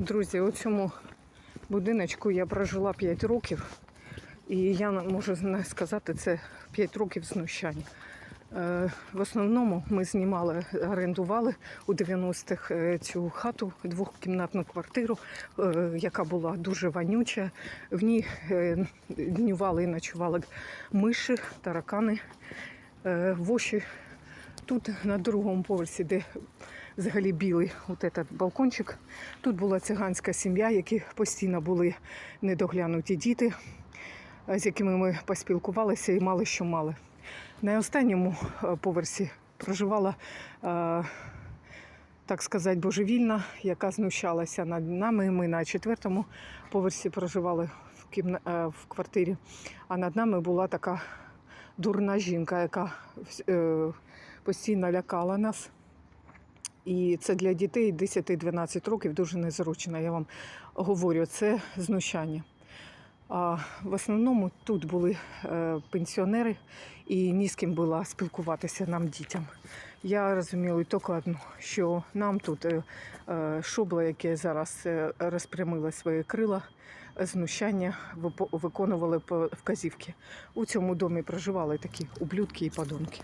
Друзі, у цьому будиночку я прожила 5 років, і я можу зна- сказати, це 5 років знущань. Е, В основному ми знімали, орендували у 90-х е, цю хату, двохкімнатну квартиру, е, яка була дуже вонюча. В ній днювали і ночували миші, таракани, воші. Тут на другому поверсі, де взагалі білий от этот балкончик, тут була циганська сім'я, які постійно були недоглянуті діти, з якими ми поспілкувалися і мали що мали. На останньому поверсі проживала, так сказати, божевільна, яка знущалася над нами. Ми на четвертому поверсі проживали в, кімна... в квартирі, а над нами була така дурна жінка, яка е, постійно лякала нас. І це для дітей 10-12 років дуже незручно. Я вам говорю, це знущання. А в основному тут були е, пенсіонери і ні з ким було спілкуватися нам дітям. Я розумію тільки одну, що нам тут е, е, шобла, яке зараз розпрямило свої крила, знущання виконували вказівки. У цьому домі проживали такі ублюдки і подонки.